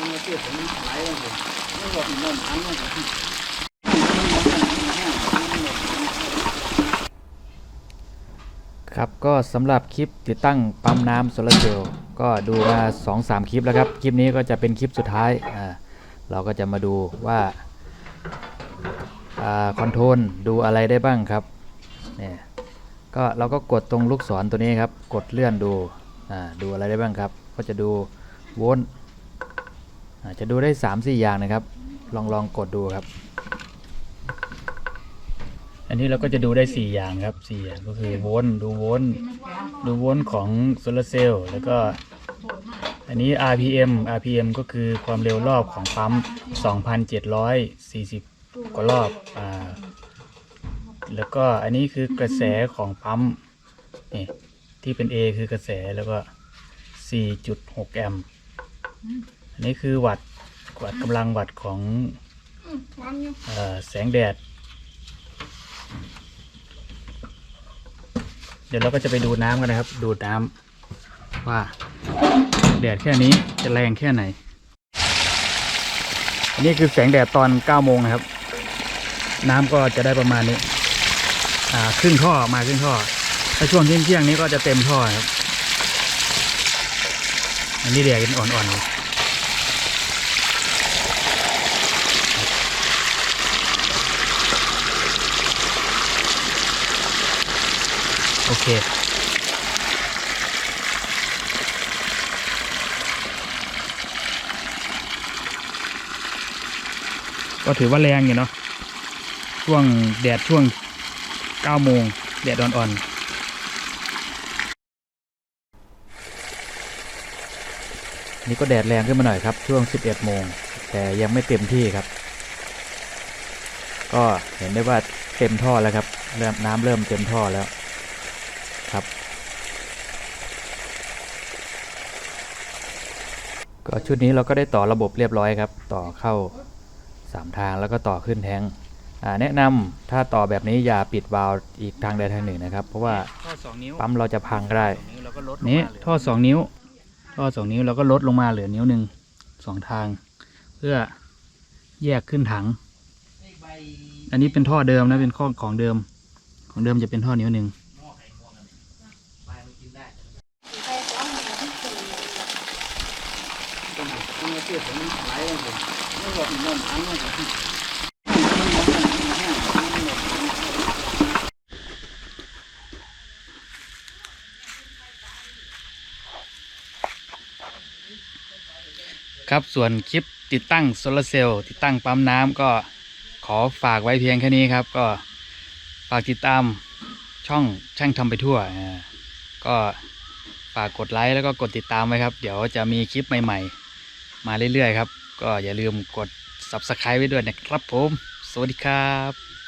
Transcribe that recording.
มันเสียผมไหลลงผมไม่หลบหล่นอันนั้นครับก็สำหรับคลิปติดตั้งปั๊มน้ำโซลาร์เซลล์ก็ดูมา2-3 คลิปแล้วครับ คลิปนี้ก็จะเป็นคลิปสุดท้ายอ่าเราก็จะมาดูว่าคอนโทรลดูอะไรได้บ้างครับเนี่ยก็เราก็กดตรงลูกศรตัวนี้ครับ กดเลื่อนดูอ่าดูอะไรได้บ้างครับ ก็จะดูโวลต์ อาจะดูได้ 3-4 อย่างนะครับ ลองลองกดดูครับ อันนี้เราก็จะดูได้ 4 อย่างครับ4อย่างก็คือโวลต์ดูโวลต์ดูโวลต์ของโซลาร์เซลล์แล้วก็อันนี้ RPM RPM ก็คือความเร็วรอบของปั๊ม 2,740 กว่ารอบอ่าแล้วก็อันนี้คือกระแสของปั๊มนี่ที่เป็น A คือกระแสแล้วก็ 4.6 แอมป์ นนี้คือวัตต์วัตต์กำลังวัตต์ของเออแสงแดด เดี๋ยวเราก็จะไปดูน้ำกันนะครับ ดูดน้ำว่าแดดแค่นี้จะแรงแค่ไหน อันนี้คือแสงแดดตอน9โมงนะครับ น้ำก็จะได้ประมาณนี้ อ่าครึ่งท่อมาครึ่งท่อถ้าช่วงเที่ยงเที่ยงๆนี้ก็จะเต็มท่อครับ อันนี้แดดยังอ่อนๆ โอเคก็ถือว่าแรงอยู่เนาะช่วงแดดช่วง9โมงแดดอ่อนๆนี่ก็แดดแรงขึ้นมาหน่อยครับ ช่วง 11 โมง แต่ยังไม่เต็มที่ครับ ก็เห็นได้ว่าเต็มท่อแล้วครับเริ่มน้ำเริ่มเต็มท่อแล้ว ครับ ก็ชุดนี้เราก็ได้ต่อระบบเรียบร้อยครับ ต่อเข้า 3 ทางแล้วก็ต่อขึ้นแทงอ่าแนะนำถ้าต่อแบบนี้อย่าปิดวาล์วอีกทางใดทางหนึ่งนะครับ เพราะว่าท่อสองนิ้วปั๊มเราจะพังก็ได้สองนิ้วแล้วก็ลดนี้ท่อสองนิ้ว ท่อสองนิ้วเราก็ลดลงมาเหลือนิ้วหนึ่งสองทาง เพื่อแยกขึ้นถัง อันนี้เป็นท่อเดิมนะเป็นข้อของเดิม ของเดิมจะเป็นท่อนิ้วหนึ่ง เสียผมไหลลงผมไม่หลบหล่นอันนั้นครับส่วนคลิปติดตั้งโซลาร์เซลล์ติดตั้งปั๊มน้ำก็ขอฝากไว้เพียงแค่นี้ครับ ก็ฝากติดตามช่องช่างทำไปทั่วก็ฝากกดไลค์แล้วก็กดติดตามไว้ครับ เดี๋ยวจะมีคลิปใหม่ ๆ มาเรื่อยๆครับ ก็อย่าลืมกด subscribe ไว้ด้วยนะครับผม สวัสดีครับ